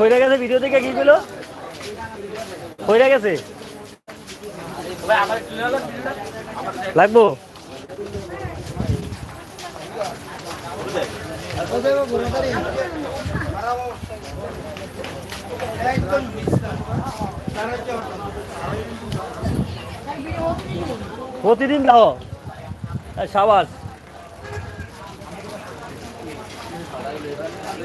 হয়ে গেছে ভিডিও থেকে কি ছিল হয়ে গেছে? লাগবো? প্রতিদিন দাও। সাবাস।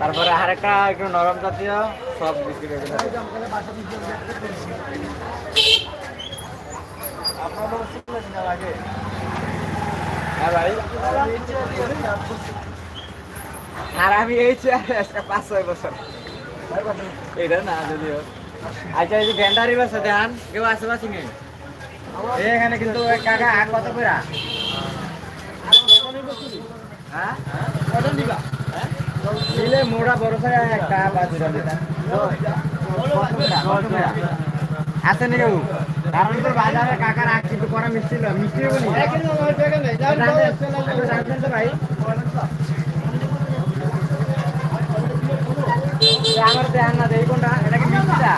তারপরে আরেকটা একটু নরম জাতীয়, সব বিক্রি করে দেবে। হ্যাঁ ভাই। আর আমি এই চেয়ারে আজকে পাঁচ ছয় বছর। এটা না, যদিও। আচ্ছা এই যে গ্যান্ডারি বাসা দেখান। কেউ বাসি নেই এখানে কিন্তু কাকা আর কত করে হ্যাঁ? দিলে মোড়া বড় করে একটা বা দুটা দিতাম আছে নাকি বাবু? কারণ তো বাজারে কাকার আখ কিন্তু করা মিষ্টি ছিল মিষ্টি বলি ভাই আমার দেখান না দেই কোনটা এটা কি মিষ্টিটা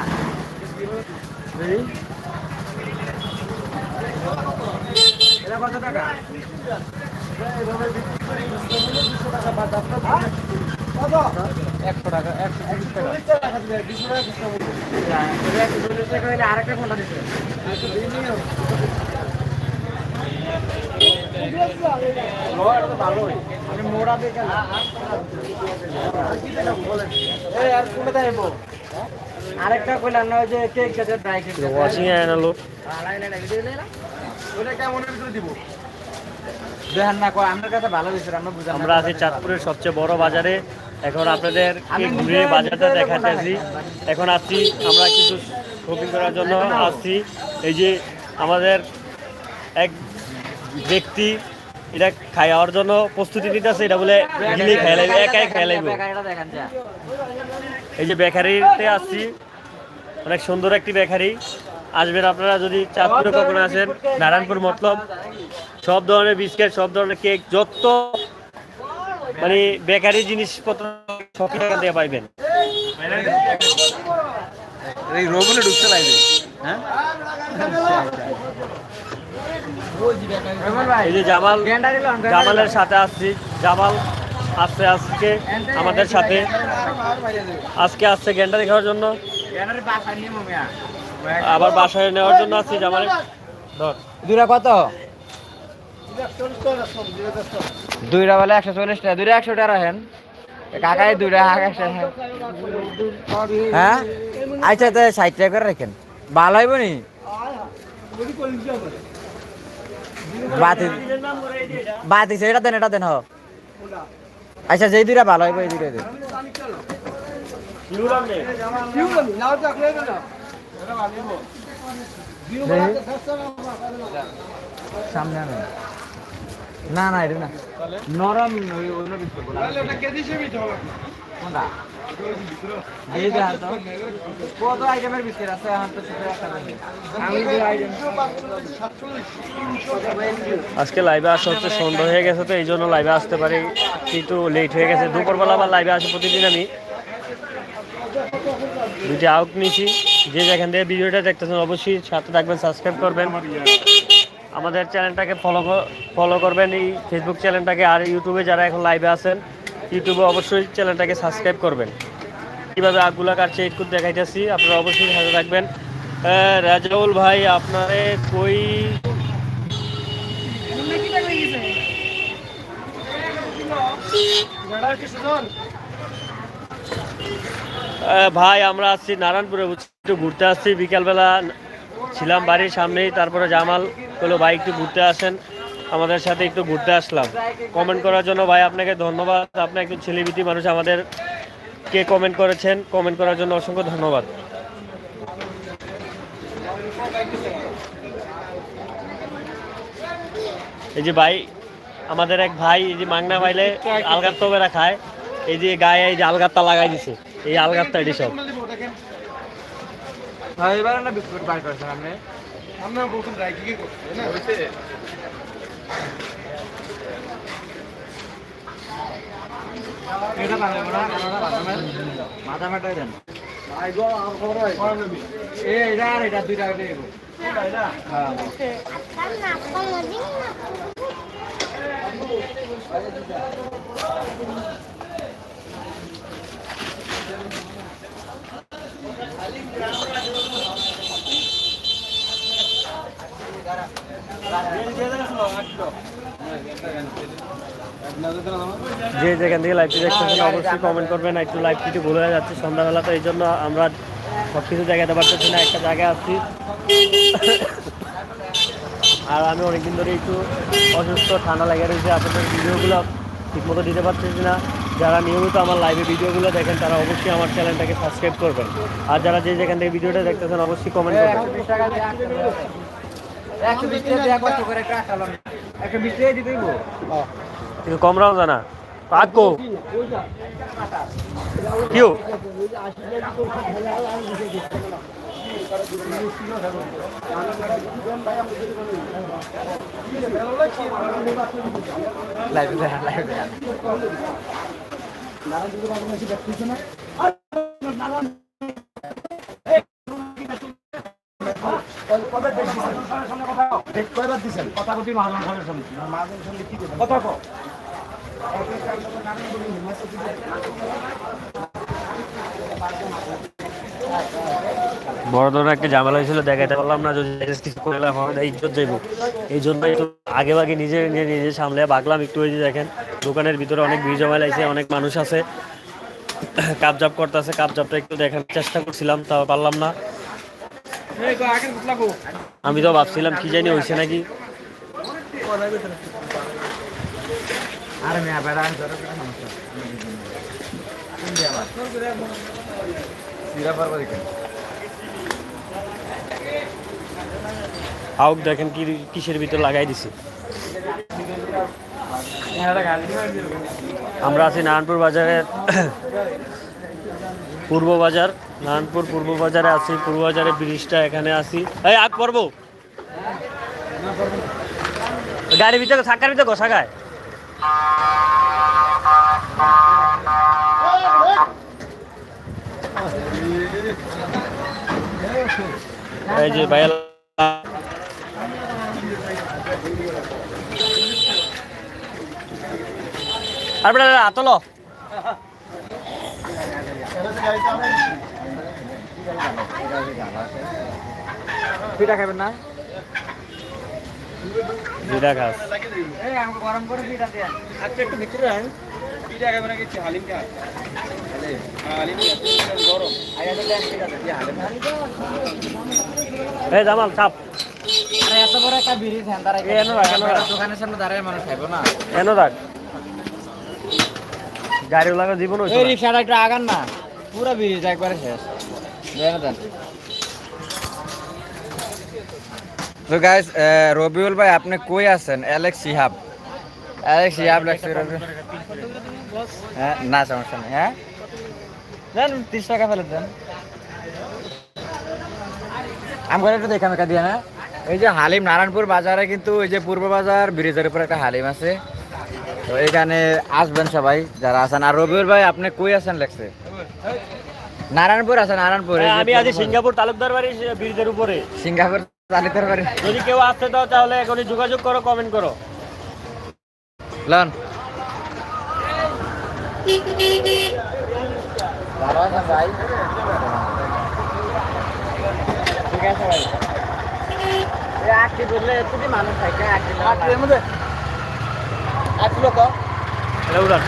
এটা কত টাকা একশো টাকা একশো তিরিশ টাকা। আরেকটা কোনটা দিচ্ছে মোড়া? দেখে আরেকটা কইলাম না যে কেক যেটা ড্রাই কেক ওয়াচিং এ আনালো ওটা কেমনের ভিতরে দিব? দেখেন না কয় আমার কাছে ভালো হয়েছে আমরা বুঝলাম আমরা আছি চাঁদপুরের সবচেয়ে বড় বাজারে। এখন আপনাদের ঘুরে বাজারটা দেখাতেছি এখন আসছি, আমরা কিছু শপিং করার জন্য আসছি। এই যে আমাদের এক ব্যক্তি, এটা খাওয়ার জন্য প্রস্তুতি নিতেছে, এটা বলে গিলে খাই লাগবে একাই খাই লাগবে এই যে বেকারিতে আসছি, অনেক সুন্দর একটি বেকারি। আসবেন আপনারা যদি চাঁদপুরে কখনো আসেন, নারায়ণপুর মতলব। সব ধরনের বিস্কিট, সব ধরনের কেক, যত মানে বেকারি জিনিসপত্র সব টাকা দিয়ে পাইবেন। এই রোবলে ঢুকতে লাগবে হ্যাঁ? এই যে জামাল জামালের সাথে আসছি। জামাল আসছে আজকে আমাদের সাথে। আজকে আসছে গেন্ডা দেখার জন্য। আবার বাসায় নেওয়ার জন্য আসছি জামালের। ধর। দুইটা কত? দুইটা বলে একশো চল্লিশ টাকা, দুইটা একশো টাকা রাখেন। কাকাই দুইটা একশো হ্যাঁ? আচ্ছা তো ষাট টাকা করে রাখেন। ভালো হইব নি? বাতি বাতি এটা দেন এটা দেন, হ। আচ্ছা যেই দুইটা ভালো হইব, এই দুইটা দেন। সামনে আনেন। না না এটা না নরম ওই- অন্য বিস্কুট বলা। কোনটা? এই যে হাত দাও। কত আইটেমের বিস্কুট আছে এখন তো শুধু একটা দেন। আমি যে আইটেম আজকে লাইভে আসা হচ্ছে সন্ধ্যা হয়ে গেছে তো এই জন্য লাইভে আসতে পারি একটু লেট হয়ে গেছে দুপুরবেলা আবার লাইভে আসি প্রতিদিন আমি দুইটি আউট নিয়েছি যে যেখান থেকে ভিডিওটা দেখতেছেন অবশ্যই সাথে থাকবেন সাবস্ক্রাইব করবেন আমাদের চ্যানেলটাকে ফলো ফলো করবেন। এই ফেসবুক চ্যানেলটাকে আর ইউটিউবে যারা এখন লাইভে আছেন ইউটিউবে অবশ্যই চ্যানেলটাকে সাবস্ক্রাইব করবেন। কীভাবে আগগুলা কাটছে একটু দেখাইতেছি, আপনারা অবশ্যই সাথে থাকবেন। রাজাউল ভাই, আপনারে কই ভাই, আমরা আসছি নারায়ণপুরে একটু ঘুরতে আসছি। বিকালবেলা ছিলাম বাড়ির সামনেই, তারপরে জামাল হলো ভাই, একটু ঘুরতে আসেন। আমাদের সাথে একটু ঘুরতে আসলাম। কমেন্ট করার জন্য, ভাই, আপনাকে ধন্যবাদ। আপনার একটু ছেলেবিটি মানুষ আমাদের কে কমেন্ট করেছেন। কমেন্ট করার জন্য অসংখ্য ধন্যবাদ। এই যে ভাই, আমাদের এক ভাই, এই যে মাংনা ভাইলে আলগার তবেরা খায়। এই যে গায়ে এই যে আলগাত্তা লাগাই দিছে। এই আলগাত্তা এটি সব। হ্যাঁ এবার না বিস্কুট বার করছেন আপনি আমরা বলছেন রাইকি কে করছে না এটা বানাবো না কানাডা বাদামের মাথা মাটাই দেন আইগো আর খবর হয় কোন নবী এ এটা দুইটা দেবো হ্যাঁ যে যেখান থেকে লাইভটি দেখতেছেন অবশ্যই কমেন্ট করবেন, একটু লাইভটি একটু ভুলে যাচ্ছে, সন্ধ্যাবেলা, তো এই জন্য আমরা সব কিছু দেখাতে পারতেছি না, একটা জায়গায় আসছি আর আমি অনেকদিন ধরে একটু অসুস্থ, ঠান্ডা লেগে রয়েছে, আপনাদের ভিডিওগুলো ঠিকমতো দিতে পারতেছি না। যারা নিয়মিত আমার লাইভে ভিডিওগুলো দেখেন, তারা অবশ্যই আমার চ্যানেলটাকে সাবস্ক্রাইব করবেন। আর যারা যে যেখান থেকে ভিডিওটা দেখতেছেন, অবশ্যই কমেন্ট করবেন। কম রাও জানা। পাকো কিউ লাইভ দেন লাইভ দেন কয়বার দিছেন? কথা কতি মহাজন খানের সামনে। মহাজন সামনে কি কথা কো বড় ধরনের একটা ঝামেলা হয়েছিল দেখাতে পারলাম না যদি কিছু করলে আমাদের ইজ্জত যাইব। এই জন্য একটু আগে ভাগে নিজে নিজে নিজে সামলে বাগলাম একটু ওই যে দেখেন দোকানের ভিতরে অনেক ভিড় জমা লাগছে অনেক মানুষ আছে। কাপজাপ করতেছে কাপজাপটা একটু দেখার চেষ্টা করছিলাম তাও পারলাম না এই তো আগের বুতলা গো আমি তো ভাবছিলাম কি জানি হয়েছে নাকি। আউক দেখেন কি কিসের ভিতরে লাগাই দিছে। আমরা আছি নারায়ণপুর বাজারের পূর্ব বাজার। নারায়ণপুর পূর্ব বাজারে আছি, পূর্ব বাজারের ব্রিজটা এখানে আছি। এই আগ পড়ব গাড়ির ভিতরে থাকার ভিতরে গোসাগায় এই যে আর আতলো পিঠা খাবেন না? দুইটা ঘাস। এই আমাকে গরম করে পিঠা দেন আচ্ছা একটু ভিতরে আন। পিঠা খাবে না কিছু হালিম পিঠা এই জামাল চাপ। এত বড় একটা বিড়ি ধ্যান দাঁড়াই এ, এনো রাখ, এনো রাখ। দোকানের সামনে দাঁড়ায় মানুষ খাইবো না। কেন রাখ। গাড়ি লাগা জীবন রিক্সাটা একটু আগান না। পুরো ব্রিজ একবারে শেষ। তো গাইস রবিউল ভাই, আপনি কই আছেন? অ্যালেক্স সিহাব অ্যালেক্স সিহাব লাগছে হ্যাঁ না, সমস্যা নেই হ্যাঁ? দেন, তিরিশ টাকা ফেলে দেন। আমার একটু দেখা মেকা দিয়ে না এই যে হালিম, নারায়ণপুর বাজারে কিন্তু এই যে পূর্ব বাজার, ব্রিজের উপর একটা হালিম আছে। তো এখানে আসবেন সবাই, যারা আছেন। আর রবিউল ভাই, আপনি কই আছেন লেখছে নারায়ণপুর আছে নারায়ণপুর। হ্যাঁ, আমি আছি সিঙ্গাপুর তালুকদার বাড়ি ব্রিজের উপরে। সিঙ্গাপুর তালিতার বাড়ি। যদি কেউ আসতে দাও তাহলে এখনই যোগাযোগ করো কমেন্ট করো। লন। ভাই ঠিক আছে ভাই আটটি বললে এতটি মানুষ থাকে আটটি এর মধ্যে আটটি লোক এটা উড়ান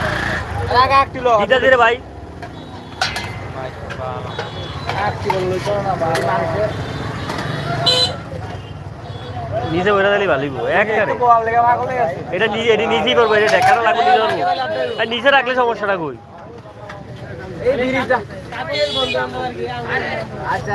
আটটি লোক ভাই আটটি বললে চলো না ভাই মানুষের নিজে ওইটা দিলে ভালো এটা নিজে এটা নিজেই করব এটা দেখানো লাগবে নিজে আর নিচে রাখলে সমস্যাটা কই? এই আচ্ছা।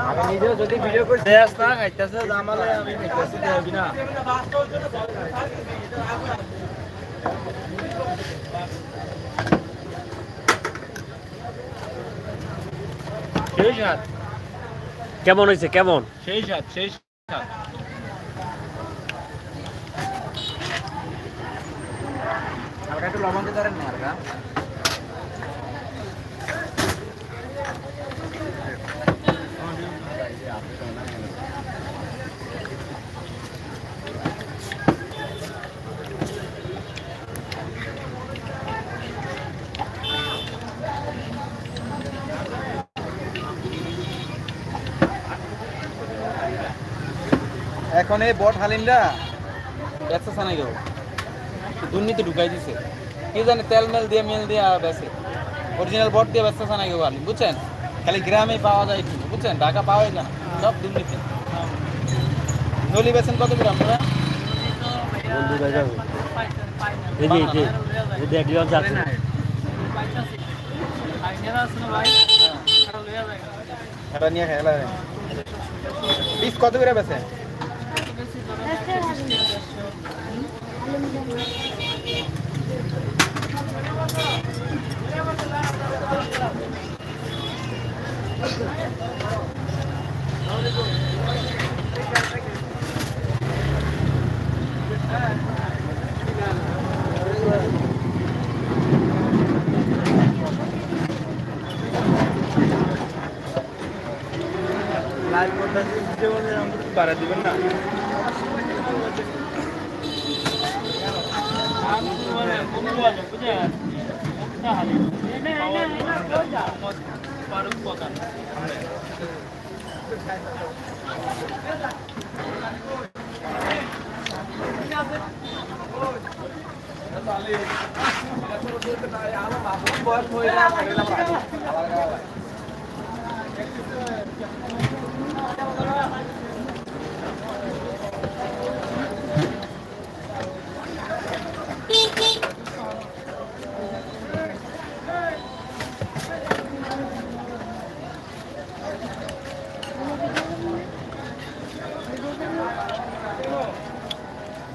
আমি নিজেও যদি ভিডিও করছি দেশ না খাইতেছে জামালে আমি খাইতেছি দেবি না। সেই সাত। কেমন হয়েছে? কেমন? সেই সাত সেই সাত। হালকা একটু লবণ দিতে পারেন না হালকা। এখন এই বট হালিমটা ব্যবসা নাই কেউ দুর্নীতি ঢুকাই দিছে। কি জানে তেল মেল দিয়ে মেল দিয়ে বেছে অরিজিনাল বট দিয়ে ব্যবসা নাই কেউ হালিম বুঝছেন? খালি গ্রামে পাওয়া যায় একটু বুঝছেন? ঢাকা পাওয়াই না। সব দুর্নীতি। নলি বেছেন কত গ্রাম আপনারা? বন্ধু এই যে এই যে এই যে একজন এটা নিয়ে খেলা পিস কত করে বেছেন বাড়া দিবেন না?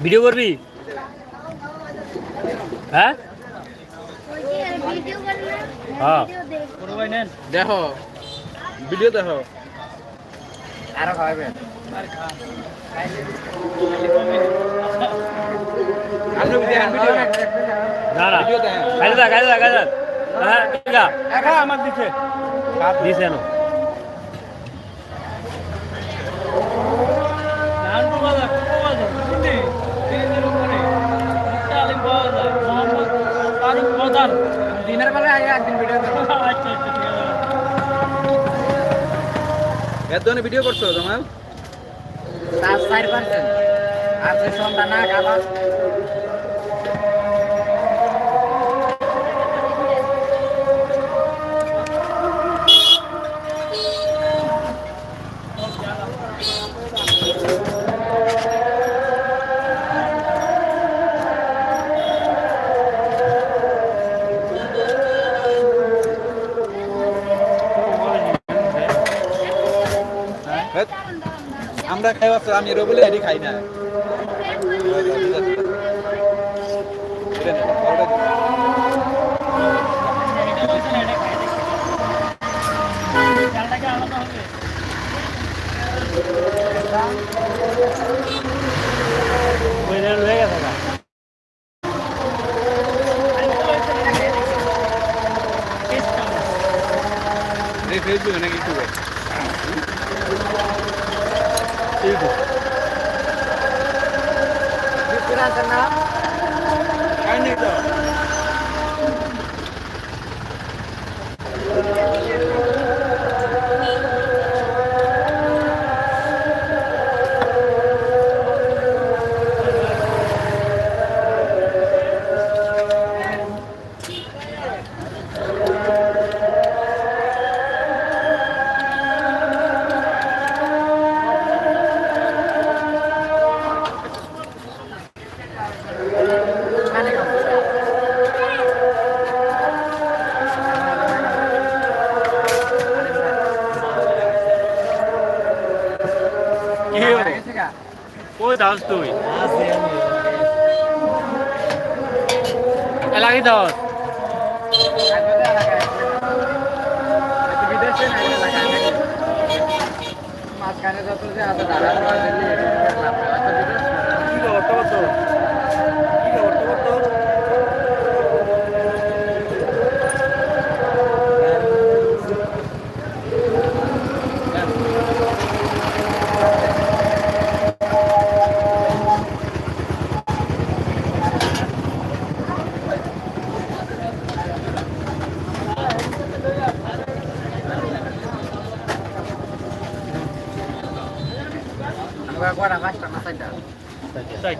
ভিডিও করবি? হ্যাঁ? হ্যাঁ। ভিডিও দেখ। দেখো। ভিডিও দেখো। আরও খাওয়াবেন আপনি দেখেন ভিডিও না না ভিডিও দেখেন খাইলে দা খাইলে দা খাইলে দা হ্যাঁ ঠিক আছে একা আমার দিছে দিছে না দিনের বেলায় আগে একদিন ভিডিও করব ধরনের ভিডিও করছ তোমার তার চার পার্সেন্ট। সন্ধ্যা না খাবার আমরা খাই আছে আমি এর বলে এডি খাই না। এটা লয়ে গেছে ইউটিউবে ঠিক আছে বিস্কুট আনছেন না দাস তুই এলাকি নাকি মাঝখানে যত যে আছে দাদা বাবা দিল্লি হয়তো বিদেশ কি খবর তোর তো কি খবর তোর তো আমরা কটা পাঁচটা না চারটা তাই।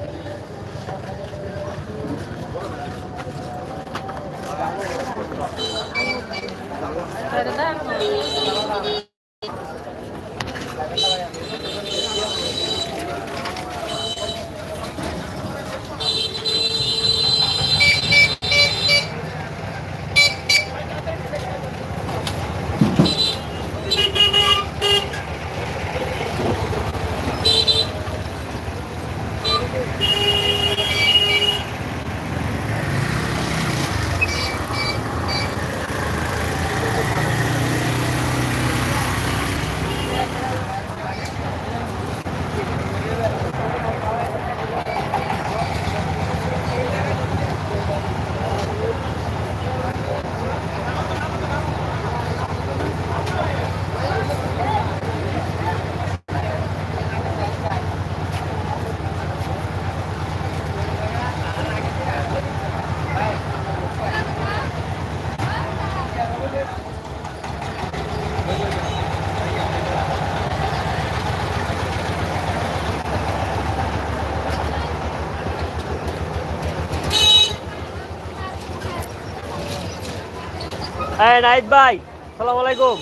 হ্যাঁ নাইট ভাই সালাম আলাইকুম।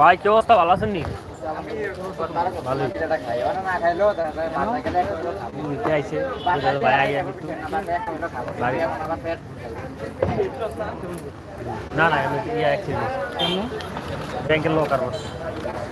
ভাই, কি অবস্থা? ভালো আছেন নি? না আমি ব্যাংকের লোক আর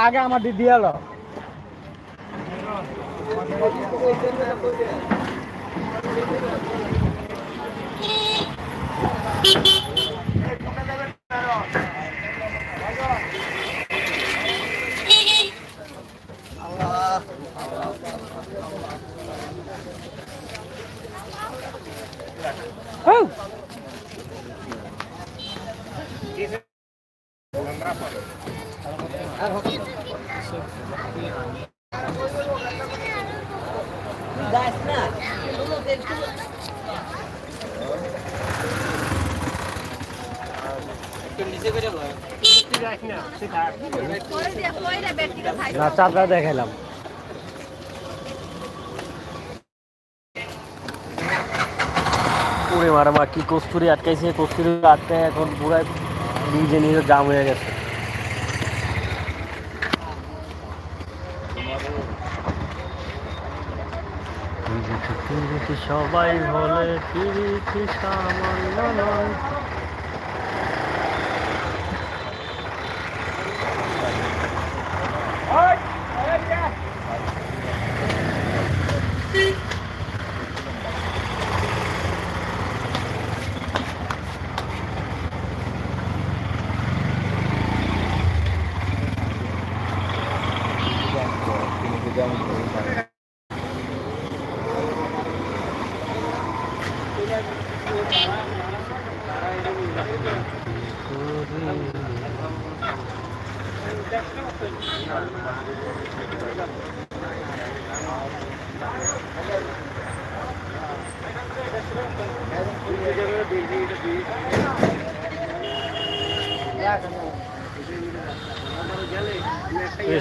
আগে আমার দিদি এলো Thank নিচে না চাঁদরা দেখাইলাম। কি কস্তুরি আটকাইছে কস্তুরি আটকায় এখন পুরো নিজে নিজে জাম হয়ে গেছে। সবাই বলে পিরিতি সামান্য নয়।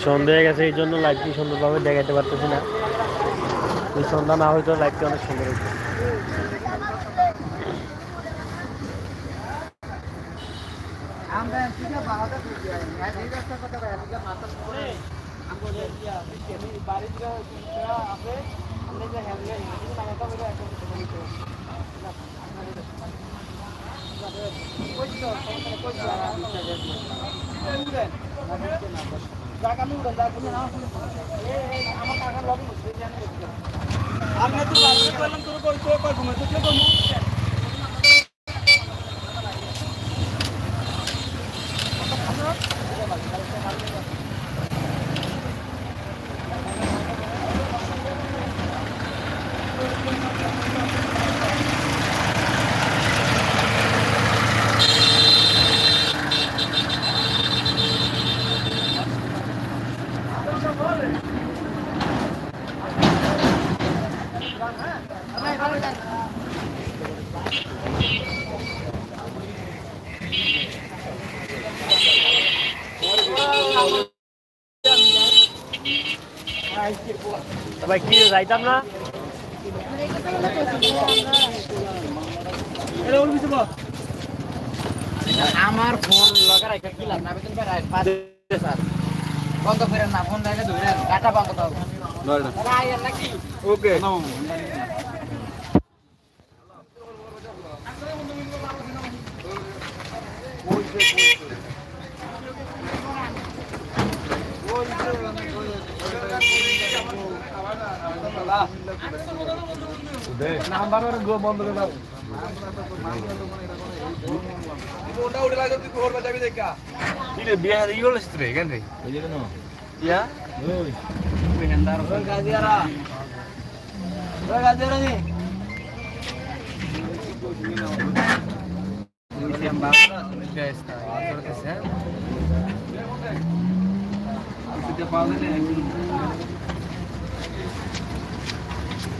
সন্ধ্যা হয়ে গেছে, এই জন্য লাইটটি সুন্দরভাবে দেখাতে পারতেছি না। এই সন্ধ্যা না হয়তো লাইটটি অনেক সুন্দর হতো আমি তো কইলাম তোর কই কই কই ঘুমাতে কে কমু ভাই কি যাইতাম না। আমার ফোন লগা রাখা কি লাভ? না বেতন পাই রাখ পাঁচ স্যার। বন্ধ করে না ফোন রাখা ধরে আইয়েন নাকি? ওকে। নাম্বার গো বন্ধ করে দাও ওটা উঠে লাগে তুই খবর বাজাবি দেখা ইরে বিয়ে হাতে ইগল রে কেন রে ওই যে কেন ইয়া ওই ওই হেন্দার ওই গাদিয়ারা ওই গাদিয়ারা নি সামনে আস না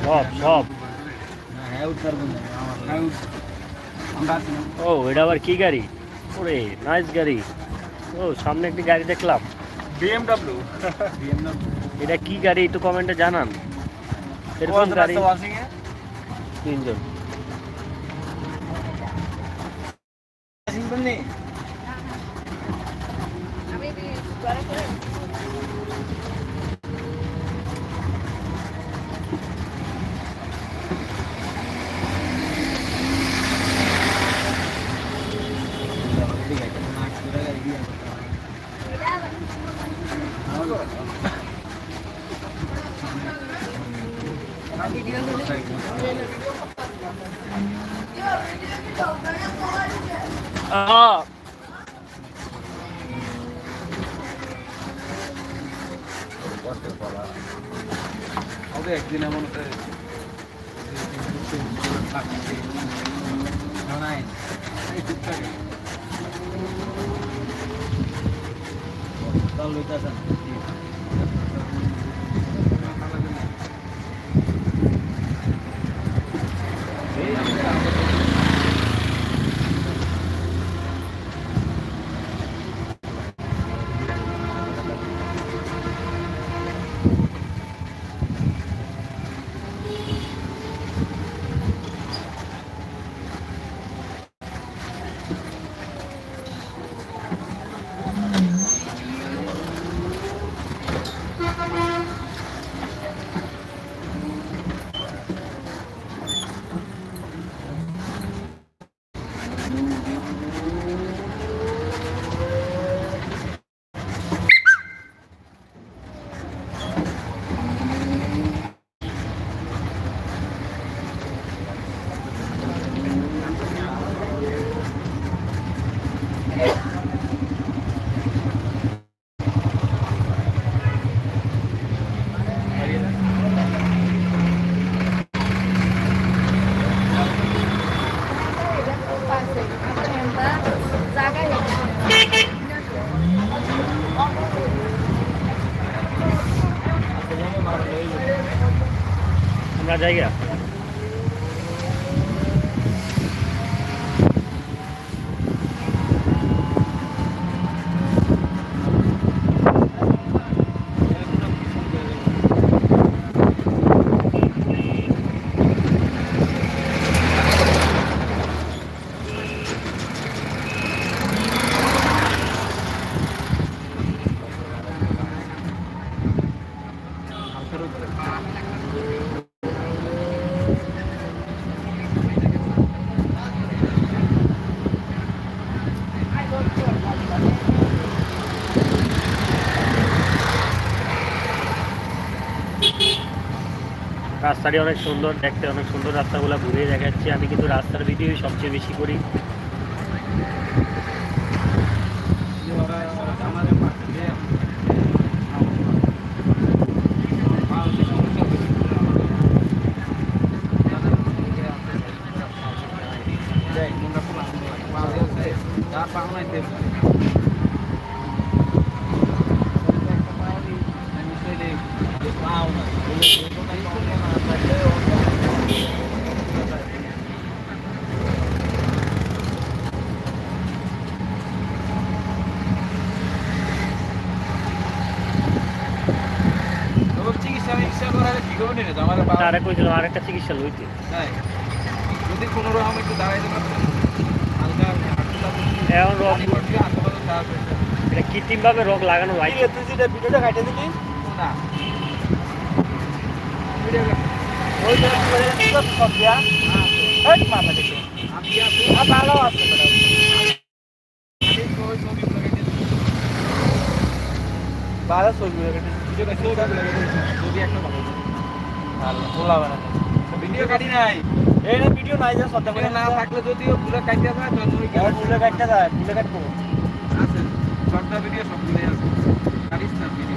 সব সব হ্যাঁ উত্তর বন্ধু আমরা আছি না ও এটা আবার কি গাড়ি ওরে নাইস গাড়ি ও সামনে একটি গাড়ি দেখলাম। বিএমডব্লিউ বিএমডব্লিউ এটা কি গাড়ি একটু কমেন্টে জানান। এরকম গাড়ি। তিনজন। nine. Tell. রাস্তাটি অনেক সুন্দর, দেখতে অনেক সুন্দর, রাস্তাগুলো ঘুরিয়ে দেখাচ্ছি। আমি কিন্তু রাস্তার ভিডিও সবচেয়ে বেশি করি চিকিৎসা মিকিৎসা করালে ঠিক হবে না আমার তারা কইছিলাম আরেকটা চিকিৎসা লইতে। যদি কোনো রকম একটু দাঁড়াইতে পারতেন। এখন রোগ এটা কৃত্রিমভাবে রোগ লাগানো হয় তুই যেটা ভিডিওটা কাটে দিলি না। ভিডিও ওই যে সব সব দিয়া এই মামা দেখো। আমি আছে। আর ভালো আছে ভালো ছবি ছবি একটা ভালো তোলা বানাতে ভিডিও কাটি নাই। এই না ভিডিও নাই যা সত্য করে না থাকলে যদিও পুরো কাটতে যায় তখন ফুলে কাটতে যায় পুরো কাটবো আছে। শর্টটা ভিডিও সবগুলোই আছে কাটিস না ভিডিও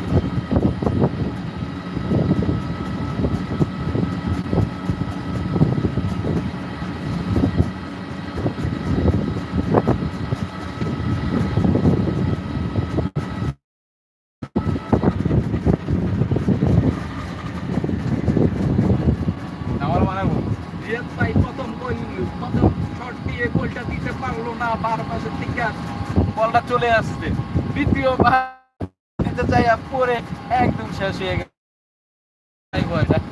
আমার মানে রিয়াদ ভাই প্রথম গোল প্রথম শট দিয়ে গোলটা দিতে পারল না বার পাশের থেকে বলটা চলে আসছে দ্বিতীয় বার দিতে